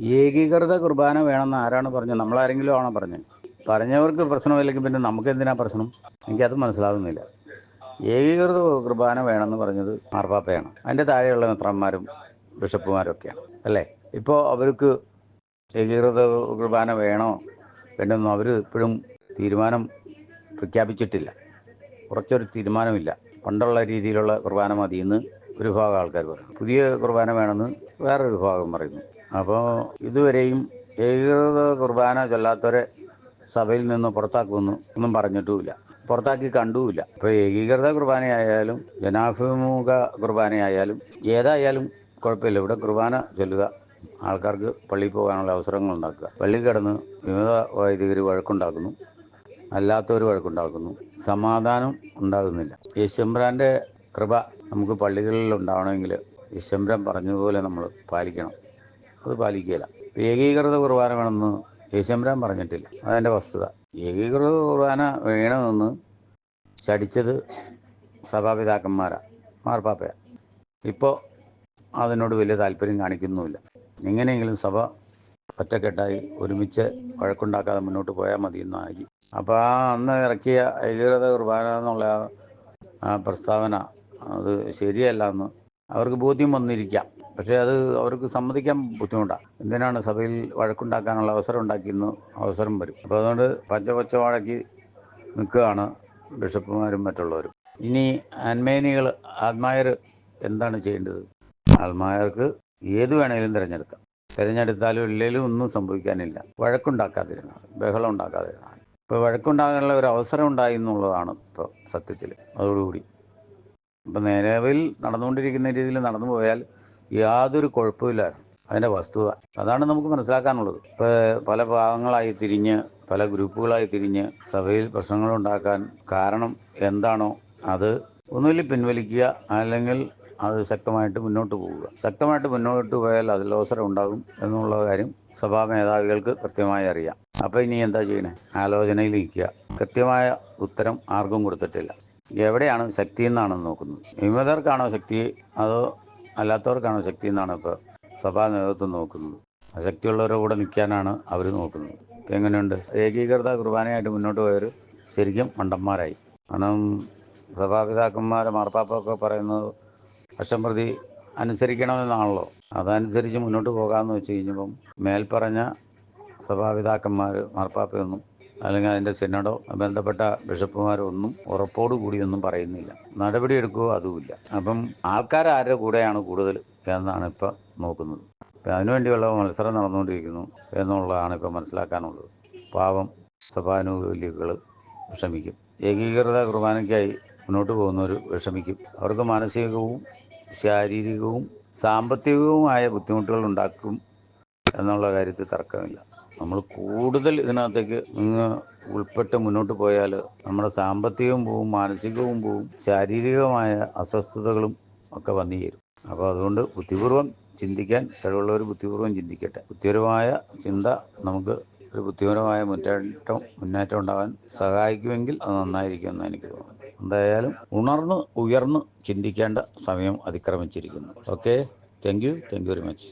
ഏകീകൃത കുർബാന വേണമെന്ന് ആരാണ് പറഞ്ഞത്? നമ്മളാരെങ്കിലും ആണോ പറഞ്ഞത്? പറഞ്ഞവർക്ക് പ്രശ്നമില്ലെങ്കിൽ പിന്നെ നമുക്ക് എന്തിനാ പ്രശ്നം? എനിക്കത് മനസ്സിലാകുന്നില്ല ഏകീകൃത കുർബാന വേണമെന്ന് പറഞ്ഞത് മാർപ്പാപ്പയാണ്. അതിന്റെ താഴെയുള്ള മെത്രന്മാരും ബിഷപ്പുമാരും ഒക്കെയാണ്. അല്ലേ? ഇപ്പോൾ അവർക്ക് ഏകീകൃത കുർബാന വേണോ വേണ്ടെന്നോ അവർ ഇപ്പോഴും തീരുമാനം പ്രഖ്യാപിച്ചിട്ടില്ല. കുറച്ചൊരു തീരുമാനമില്ല. പണ്ടുള്ള രീതിയിലുള്ള കുർബാന മതിയെന്ന് ഒരു ഭാഗം ആൾക്കാർ പറയുന്നു. പുതിയ കുർബാന വേണമെന്ന് വേറൊരു ഭാഗം പറയുന്നു. അപ്പോൾ ഇതുവരെയും ഏകീകൃത കുർബാന ചൊല്ലാത്തവരെ സഭയിൽ നിന്ന് പുറത്താക്കുമെന്ന് ഒന്നും പറഞ്ഞിട്ടുമില്ല. പുറത്താക്കി കണ്ടുമില്ല. ഇപ്പോൾ ഏകീകൃത കുർബാനയായാലും ജനാഭിമുഖ കുർബാനയായാലും ഏതായാലും കുഴപ്പമില്ല. ഇവിടെ കുർബാന ചൊല്ലുക ആൾക്കാർക്ക് പള്ളിയിൽ പോകാനുള്ള അവസരങ്ങൾ ഉണ്ടാക്കുക. പള്ളി കിടന്ന് വിവിധ വൈദികർ വഴക്കുണ്ടാക്കുന്നു. അല്ലാത്തവർ വഴക്കുണ്ടാക്കുന്നു. സമാധാനം ഉണ്ടാകുന്നില്ല. യശംബ്രാന്റെ കൃപ നമുക്ക് പള്ളികളിൽ ഉണ്ടാവണമെങ്കിൽ യശംബ്രൻ പറഞ്ഞതുപോലെ നമ്മൾ പാലിക്കണം. അത് പാലിക്കുകയില്ല. ഏകീകൃത കുർബാന വേണമെന്ന് യേശുമ്പരാൻ പറഞ്ഞിട്ടില്ല. അതെന്റെ വസ്തുത. ഏകീകൃത കുർബാന വേണമെന്ന് ശടിച്ചത് സഭാപിതാക്കന്മാരാ മാർപ്പാപ്പയ. ഇപ്പോൾ അതിനോട് വലിയ താല്പര്യം കാണിക്കുന്നുമില്ല. എങ്ങനെയെങ്കിലും സഭ ഒറ്റക്കെട്ടായി ഒരുമിച്ച് വഴക്കുണ്ടാക്കാതെ മുന്നോട്ട് പോയാൽ മതി എന്നായി അപ്പോൾ ആ അന്ന് ഇറക്കിയ ഏകീകൃത കുർബാന എന്നുള്ള ആ പ്രസ്താവന അത് ശരിയല്ല എന്ന് അവർക്ക് ബോധ്യം വന്നിരിക്കാം. പക്ഷേ അത് അവർക്ക് സമ്മതിക്കാൻ ബുദ്ധിമുട്ടാണ് എന്തിനാണ് സഭയിൽ വഴക്കുണ്ടാക്കാനുള്ള അവസരം ഉണ്ടാക്കിയെന്ന് അവസരം വരും. അപ്പോൾ അതുകൊണ്ട് പഞ്ചപച്ച വാഴയ്ക്ക് നിൽക്കുകയാണ് ബിഷപ്പുമാരും മറ്റുള്ളവരും. ഇനി ആൻമേനികൾ ആത്മായർ എന്താണ് ചെയ്യേണ്ടത്? ആത്മായർക്ക് ഏത് വേണമെങ്കിലും തിരഞ്ഞെടുക്കാം. തിരഞ്ഞെടുത്താലും ഇല്ലെങ്കിലും ഒന്നും സംഭവിക്കാനില്ല. വഴക്കുണ്ടാക്കാതിരുന്നാൽ ബഹളം ഉണ്ടാക്കാതിരുന്നാൽ ഇപ്പോൾ വഴക്കുണ്ടാകാനുള്ള ഒരു അവസരം ഉണ്ടായി എന്നുള്ളതാണ് ഇപ്പോൾ സത്യത്തിൽ അതോടുകൂടി. ഇപ്പം നിലവിൽ നടന്നുകൊണ്ടിരിക്കുന്ന രീതിയിൽ നടന്നു പോയാൽ യാതൊരു കുഴപ്പമില്ലായിരുന്നു. അതിന്റെ വസ്തുത. അതാണ് നമുക്ക് മനസ്സിലാക്കാനുള്ളത്. ഇപ്പോൾ പല ഭാഗങ്ങളായി തിരിഞ്ഞ് പല ഗ്രൂപ്പുകളായി തിരിഞ്ഞ് സഭയിൽ പ്രശ്നങ്ങൾ ഉണ്ടാക്കാൻ കാരണം എന്താണോ അത് ഒന്നുമില്ല പിൻവലിക്കുക അല്ലെങ്കിൽ അത് ശക്തമായിട്ട് മുന്നോട്ട് പോവുക. ശക്തമായിട്ട് മുന്നോട്ട് പോയാൽ അതിൽ അവസരം ഉണ്ടാകും എന്നുള്ള കാര്യം സഭാ മേധാവികൾക്ക് കൃത്യമായി അറിയാം. അപ്പോൾ ഇനി എന്താ ചെയ്യണേ? ആലോചനയിൽ നിൽക്കുക കൃത്യമായ ഉത്തരം ആർക്കും കൊടുത്തിട്ടില്ല. എവിടെയാണ് ശക്തി എന്നാണ് നോക്കുന്നത്. വിമതർക്കാണോ ശക്തി? അതോ അല്ലാത്തവർക്കാണോ ശക്തി എന്നാണ് ഇപ്പോൾ സഭാ നേതൃത്വം നോക്കുന്നത്. അശക്തിയുള്ളവരുടെ കൂടെ നിൽക്കാനാണ് അവർ നോക്കുന്നത്. ഇപ്പം എങ്ങനെയുണ്ട്? ഏകീകൃത കുർബാനയായിട്ട് മുന്നോട്ട് പോയവർ ശരിക്കും മണ്ടന്മാരായി. കാരണം സഭാപിതാക്കന്മാർ മാർപ്പാപ്പൊക്കെ പറയുന്നത് പക്ഷം പ്രതി അനുസരിക്കണമെന്നാണല്ലോ. അതനുസരിച്ച് മുന്നോട്ട് പോകാമെന്ന് വെച്ച് കഴിഞ്ഞപ്പം മേൽപ്പറഞ്ഞ സഭാപിതാക്കന്മാർ മാർപ്പാപ്പയൊന്നും അല്ലെങ്കിൽ അതിന്റെ സിനഡോ ബന്ധപ്പെട്ട ബിഷപ്പുമാരോ ഒന്നും ഉറപ്പോടുകൂടിയൊന്നും പറയുന്നില്ല. നടപടി എടുക്കുകയോ അതുമില്ല. അപ്പം ആൾക്കാർ ആരുടെ കൂടെയാണ് കൂടുതൽ എന്നാണ് ഇപ്പം നോക്കുന്നത്. അപ്പം അതിനുവേണ്ടിയുള്ള മത്സരം നടന്നുകൊണ്ടിരിക്കുന്നു എന്നുള്ളതാണ് ഇപ്പം മനസ്സിലാക്കാനുള്ളത്. പാവം സഭാനുകൂലികൾ വിഷമിക്കും. ഏകീകൃത കുർബാനയ്ക്കായി മുന്നോട്ട് പോകുന്നവർ വിഷമിക്കും. അവർക്ക് മാനസികവും ശാരീരികവും സാമ്പത്തികവുമായ ബുദ്ധിമുട്ടുകൾ ഉണ്ടാക്കും എന്നുള്ള കാര്യത്തിൽ തർക്കമില്ല. നമ്മൾ കൂടുതൽ ഇതിനകത്തേക്ക് ഇങ്ങ് ഉൾപ്പെട്ട് മുന്നോട്ട് പോയാൽ നമ്മുടെ സാമ്പത്തികവും പോവും മാനസികവും പോവും ശാരീരികമായ അസ്വസ്ഥതകളും ഒക്കെ വന്നു ചേരും. അപ്പോൾ അതുകൊണ്ട് ബുദ്ധിപൂർവം ചിന്തിക്കാൻ കഴിവുള്ളവർ ബുദ്ധിപൂർവം ചിന്തിക്കട്ടെ. ബുദ്ധിപരമായ ചിന്ത നമുക്ക് ഒരു ബുദ്ധിപരമായ മുന്നേറ്റം മുന്നേറ്റം ഉണ്ടാകാൻ സഹായിക്കുമെങ്കിൽ അത് നന്നായിരിക്കും എന്ന് എനിക്ക് തോന്നുന്നു. എന്തായാലും ഉണർന്ന് ഉയർന്ന് ചിന്തിക്കേണ്ട സമയം അതിക്രമിച്ചിരിക്കുന്നു. Okay? Thank you. Thank you very much.